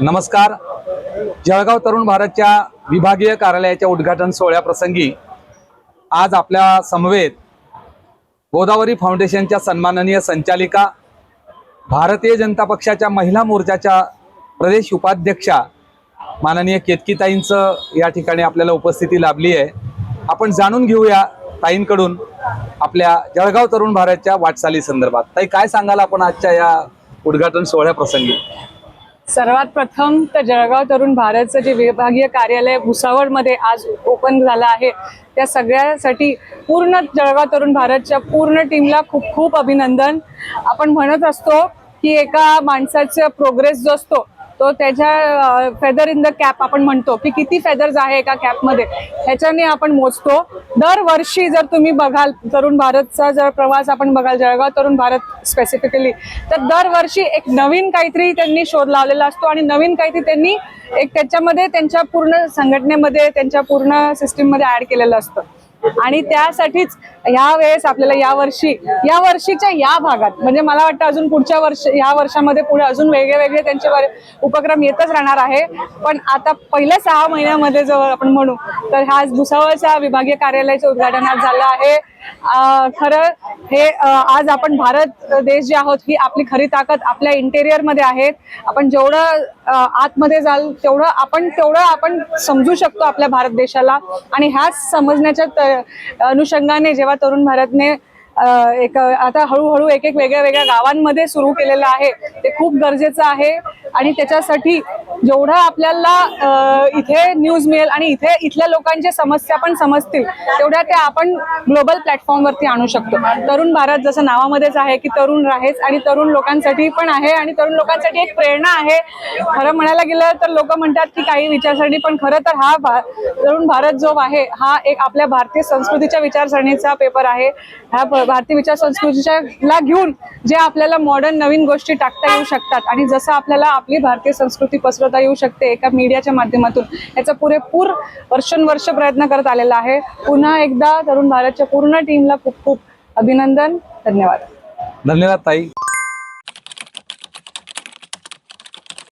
नमस्कार. जळगाव तरुण भारतच्या विभागीय कार्यालयाच्या उद्घाटन सोहळ्याप्रसंगी आज आपल्या समवेत गोदावरी फाउंडेशनच्या सन्माननीय संचालिका भारतीय जनता पक्षाच्या महिला मोर्चाच्या प्रदेश उपाध्यक्षा माननीय केतकीताईंचं या ठिकाणी आपल्याला उपस्थिती लाभली आहे. आपण जाणून घेऊया ताईंकडून आपल्या जळगाव तरुण भारतच्या वाटचाली संदर्भात. ताई काय सांगाल आपण आजच्या या उद्घाटन सोहळ्याप्रसंगी सर्वात प्रथम तर जळगाव तरुण भारतचं जे विभागीय कार्यालय भुसावळमध्ये आज ओपन झालं आहे त्या सगळ्यासाठी पूर्ण जळगाव तरुण भारतच्या पूर्ण टीमला खूप खूप अभिनंदन. आपण म्हणत असतो की एका माणसाचा प्रोग्रेस जो असतो तो त्याच्या फेदर इन द कॅप आपण म्हणतो की किती फेदर्स आहे एका कॅपमध्ये ह्याच्याने आपण मोजतो. दरवर्षी जर तुम्ही बघाल तरुण भारतचा जर प्रवास आपण बघाल जळगाव तरुण भारत स्पेसिफिकली तर दरवर्षी एक नवीन काहीतरी त्यांनी शोध लावलेला असतो आणि नवीन काहीतरी त्यांनी एक त्याच्यामध्ये त्यांच्या पूर्ण संघटनेमध्ये त्यांच्या पूर्ण सिस्टीममध्ये ऍड केलेलं असतं. आणि त्यासाठीच ह्या वेळेस आपल्याला या वर्षी या वर्षीच्या या भागात म्हणजे मला वाटतं अजून पुढच्या वर्ष या वर्षामध्ये पुढे अजून वेगळे वेगळे त्यांचे उपक्रम येतच राहणार आहे. पण आता पहिल्या सहा महिन्यामध्ये जर आपण म्हणू तर हा आज भुसावळच्या विभागीय कार्यालयाचं उद्घाटन आज झालं आहे. खरं हे आज आपण भारत देश जे आहोत ही आपली खरी ताकद आपल्या इंटेरियरमध्ये आहे. आपण जेवढं आतमध्ये जाल तेवढं आपण तेवढं आपण समजू शकतो आपल्या भारत देशाला. आणि ह्याच समजण्याच्या अनुषंगाने जेव्हा तरुण भारतने एक आता हळूहळू एक एक वेगळ्या वेगळ्या गावांमध्ये सुरू केलेलं आहे ते खूप गरजेचं आहे. आणि त्याच्यासाठी जेवढं आपल्याला इथे न्यूज मिळेल आणि इथे इथल्या लोकांच्या समस्या पण समजतील तेवढ्या त्या आपण ग्लोबल प्लॅटफॉर्मवरती आणू शकतो. तरुण भारत जसं नावामध्येच आहे की तरुण राहेच आणि तरुण लोकांसाठी पण आहे आणि तरुण लोकांसाठी एक प्रेरणा आहे. खरं म्हणायला गेलं तर लोक म्हणतात की काही विचारसरणी पण खरं तर हा भा- तरुण भारत जो आहे हा एक आपल्या भारतीय संस्कृतीच्या विचारसरणीचा पेपर आहे. ह्या भारतीय विचार संस्कृतीच्या ला घेऊन जे आपल्याला मॉडर्न नवीन गोष्टी टाकता येऊ शकतात आणि जसं आपल्याला आपली भारतीय संस्कृती पसरत पसरवता येऊ शकते एका मीडियाच्या माध्यमातून. याचा पुरेपूर वर्षानुवर्ष प्रयत्न करत आलेला आहे. पुन्हा एकदा तरुण भारतच्या पूर्ण टीमला खूप खूप अभिनंदन. धन्यवाद. धन्यवाद ताई.